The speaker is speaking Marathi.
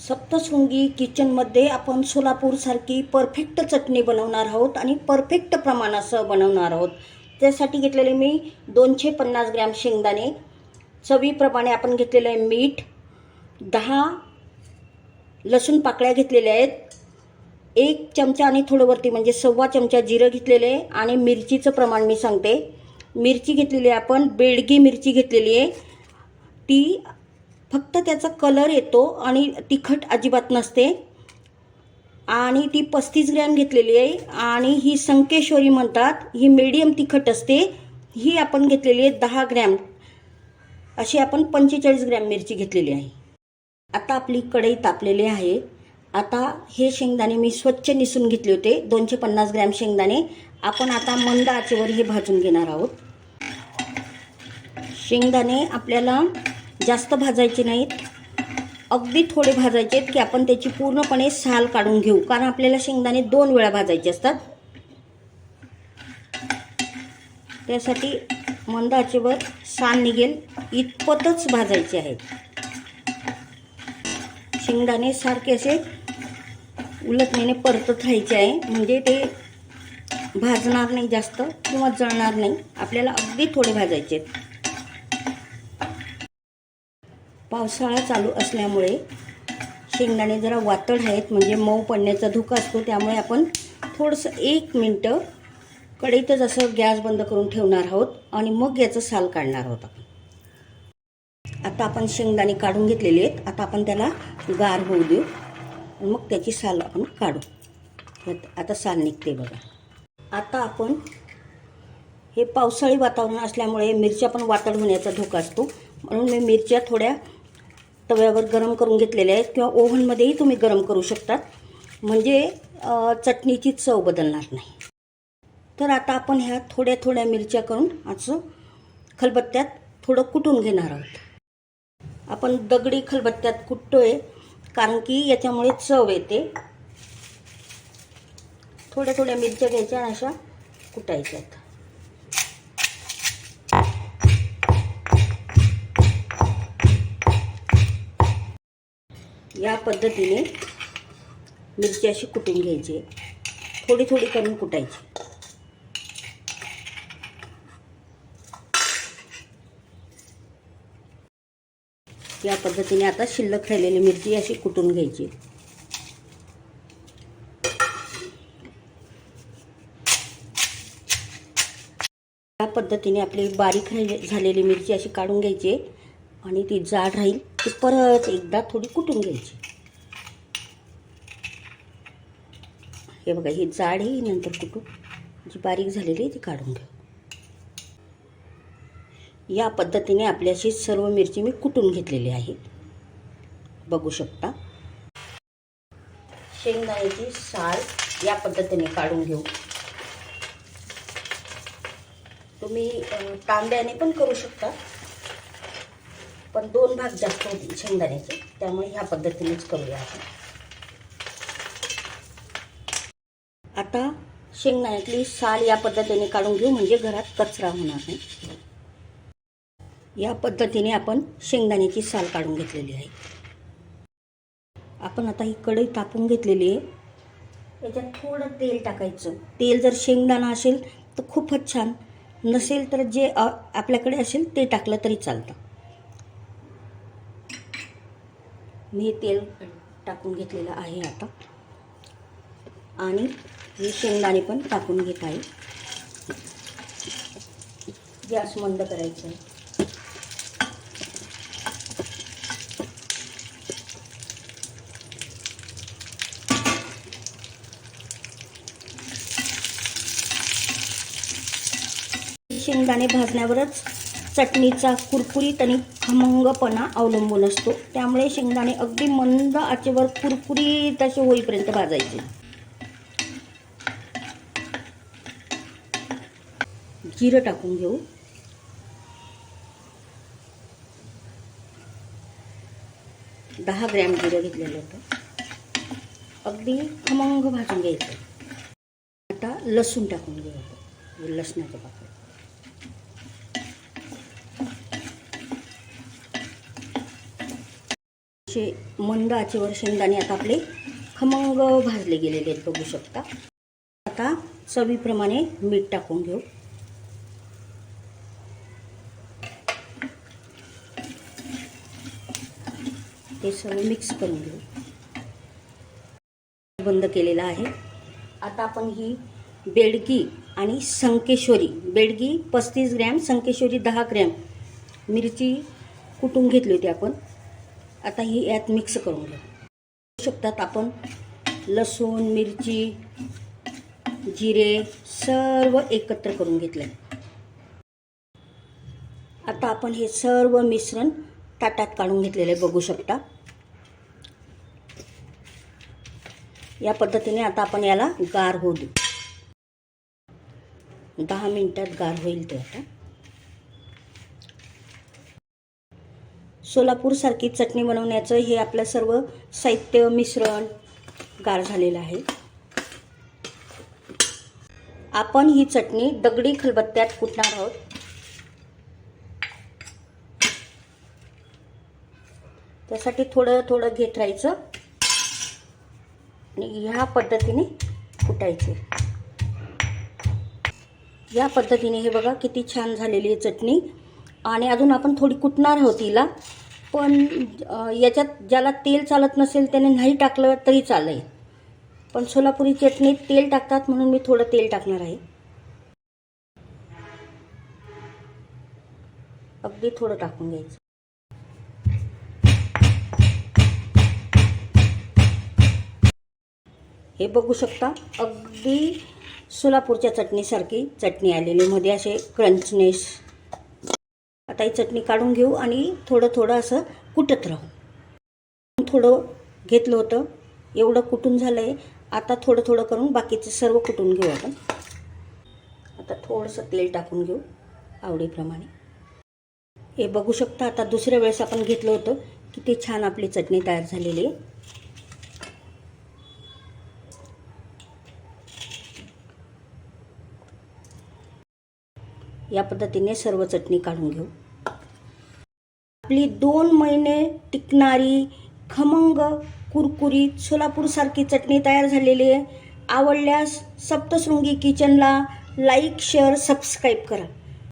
सप्तशृंगी किचनमध्ये आपण सोलापूरसारखी परफेक्ट चटणी बनवणार आहोत आणि परफेक्ट प्रमाणासह बनवणार आहोत. त्यासाठी घेतलेले मी दोनशे पन्नास ग्रॅम शेंगदाणे. चवीप्रमाणे आपण घेतलेलं आहे मीठ. दहा लसूण पाकळ्या घेतलेल्या आहेत. एक चमचा आणि थोडं वरती म्हणजे सव्वा चमचा जिरं घेतलेलं आहे आणि मिरचीचं प्रमाण मी सांगते. मिरची घेतलेली आहे आपण बेडगी मिरची घेतलेली आहे. ती फक्त त्याचा कलर येतो आणि तिखट अजिबात नसते. आणि ती पस्तीस ग्रॅम घेतलेली आहे. आणि ही संकेश्वरी म्हणतात ही मीडियम तिखट असते. ही आपण घेतलेली आहे दहा ग्रॅम. अशी आपण पंचेचाळीस ग्रॅम मिरची घेतलेली आहे. आता आपली कढई तापलेली आहे. आता हे शेंगदाणे मी स्वच्छ निसून घेतले होते. दोनशे पन्नास ग्रॅम शेंगदाणे. आपण आता मंद आचेवर हे भाजून घेणार आहोत. शेंगदाणे आपल्याला जास्त भाजायचे नाहीत. अगदी थोडे भाजायचे आहेत की आपण त्याची पूर्णपणे साल काढून घेऊ. कारण आपल्याला शेंगदाणे दोन वेळा भाजायचे असतात. त्यासाठी मंद आचेवर साल निघेल. इतपतच भाजायचे आहेत. शेंगदाणे सारखे असे उलटण्याने परतत राहायचे आहे. म्हणजे ते भाजणार नाही जास्त किंवा जळणार नाही. आपल्याला अगदी थोडे भाजायचे आहेत. पावसाळा चालू असल्यामुळे शेंगदाणे जरा वातड आहेत म्हणजे मऊ पडण्याचा धोका असतो त्यामुळे आपण थोडंसं एक मिनटं कढईतच असं गॅस बंद करून ठेवणार आहोत आणि मग याचं साल काढणार आहोत आपण. आता आपण शेंगदाणे काढून घेतलेले आहेत. आता आपण त्याला गार होऊ देऊ आणि मग त्याची साल आपण काढू. आता साल निघते बघा. आता आपण हे पावसाळी वातावरण असल्यामुळे मिरच्या पण वातड होण्याचा धोका असतो. म्हणून मी मिरच्या थोड्या तव्यावर गरम करून घेतलेले आहेत किंवा ओव्हनमध्येही तुम्ही गरम करू शकतात. म्हणजे चटणीची चव बदलणार नाही. तर आता आपण ह्या थोड्या थोड्या मिरच्या करून असं खलबत्त्यात थोडं कुटून घेणार आहोत. आपण दगडी खलबत्त्यात कुटतोय कारण की याच्यामुळे चव येते. थोड्या थोड्या मिरच्या घ्यायच्या अशा अशा कुटायच्यात. या पद्धतीने मिरची अशी कुटून घ्यायची. थोडी थोडी करून कुटायची. या पद्धतीने आता शिल्लक राहिलेली मिरची अशी कुटून घ्यायची. या पद्धतीने आपली बारीक राहिले झालेली मिरची अशी काढून घ्यायची आणि ती जाड राहील. ती परत एकदा थोडी कुटून घ्यायची. हे बघा ही जाड ही नंतर कुटू जी बारीक झालेली आहे ती काढून घेऊ या पद्धतीने आपल्याशी सर्व मिरची मी कुटून घेतलेली आहे. बघू शकता. शेंगदाण्याची साल या पद्धतीने काढून घेऊ. तुम्ही अं, तांब्याने पण करू शकता. पण दोन भाग जास्त होतील शेंगदाण्याचे. त्यामुळे ह्या पद्धतीनेच करूया आपण. आता शेंगदाण्यातली साल या पद्धतीने काढून घेऊ म्हणजे घरात कचरा होणार नाही. या पद्धतीने आपण शेंगदाण्याची साल काढून घेतलेली आहे. आपण आता ही कढई तापून घेतलेली आहे. याच्यात थोडं तेल टाकायचं. तेल जर शेंगदाणा असेल तर खूपच छान. नसेल तर जे आपल्याकडे असेल ते टाकलं तरी चालतं. मी हे तेल टाकून घेतलेलं आहे आता. आणि मी शेंगदाणे पण टाकून घेत आहे. गॅस मंद करायचं आहे. शेंगदाणे भाजण्यावरच चटणीचा कुरकुरीत आणि खमंगपणा अवलंबून असतो. त्यामुळे शेंगदाणे अगदी मंद आचेवर कुरकुरीत असे होईपर्यंत भाजायचे. जिरं टाकून घेऊ. दहा ग्रॅम जिरं घेतलेलं होतं. अगदी खमंग भाजून घ्यायचं. आता लसूण टाकून घेऊ लसणाचं पाकळी. असे मंद आचेवर शेंगदाणे आता आपले खमंग भाजले गेलेले आहेत बघू शकता. आता चवीप्रमाणे मीठ टाकून घेऊ. ते सर्व मिक्स करून घेऊ. बंद केलेला आहे. आता आपण ही बेडगी आणि संकेश्वरी बेडगी पस्तीस ग्रॅम संकेश्वरी दहा ग्रॅम मिरची कुटून घेतली होती आपण. आता ही यात मिक्स करून घेऊ. शकतात आपण लसूण मिरची जिरे सर्व एकत्र करून घेतले आता आपण हे सर्व मिश्रण ताटात काढून घेतलेले बघू शकता. या पद्धतीने आता आपण याला गार होऊ देऊ. दहा मिनिटात गार होईल ते आता. सोलापूरसारखी चटणी बनवण्याचं हे आपलं सर्व साहित्य मिश्रण गार झालेलं आहे. आपण ही चटणी दगडी खलबत्त्यात कुटणार आहोत. त्यासाठी थोडं थोडं घेत राहायचं. आणि ह्या पद्धतीने कुटायचे. या पद्धतीने हे बघा किती छान झालेली आहे चटणी. आणि अजून आपण थोडी कुटणार आहोत तिला. पण याच्यात ज्याला तेल चालत नसेल त्याने नाही टाकलं तरी चालेल. पण सोलापुरी चटणीत तेल टाकतात म्हणून मी थोडं तेल टाकणार आहे. अगदी थोडं टाकून घ्यायचं. हे बघू शकता अगदी सोलापूरच्या चटणीसारखी चटणी आलेली मध्ये असे क्रंचनेस आता ही चटणी काढून घेऊ आणि थोडं थोडं असं कुटत राहू. थोडं घेतलं होतं. एवढं कुटून झालं आहे आता थोडं थोडं करून बाकीचं सर्व कुटून घेऊ आपण. आता थोडंसं तेल टाकून घेऊ आवडीप्रमाणे. हे बघू शकता आता दुसऱ्या वेळेस आपण घेतलं होतं. किती छान आपली चटणी तयार झालेली आहे. या पद्धतीने सर्व चटणी काढून घेऊ. आपली दोन महिने टिकणारी खमंग कुरकुरीत सोलापूरसारखी चटणी तयार झालेली आहे. आवडल्यास सप्तशृंगी किचनला लाईक शेअर सबस्क्राईब करा.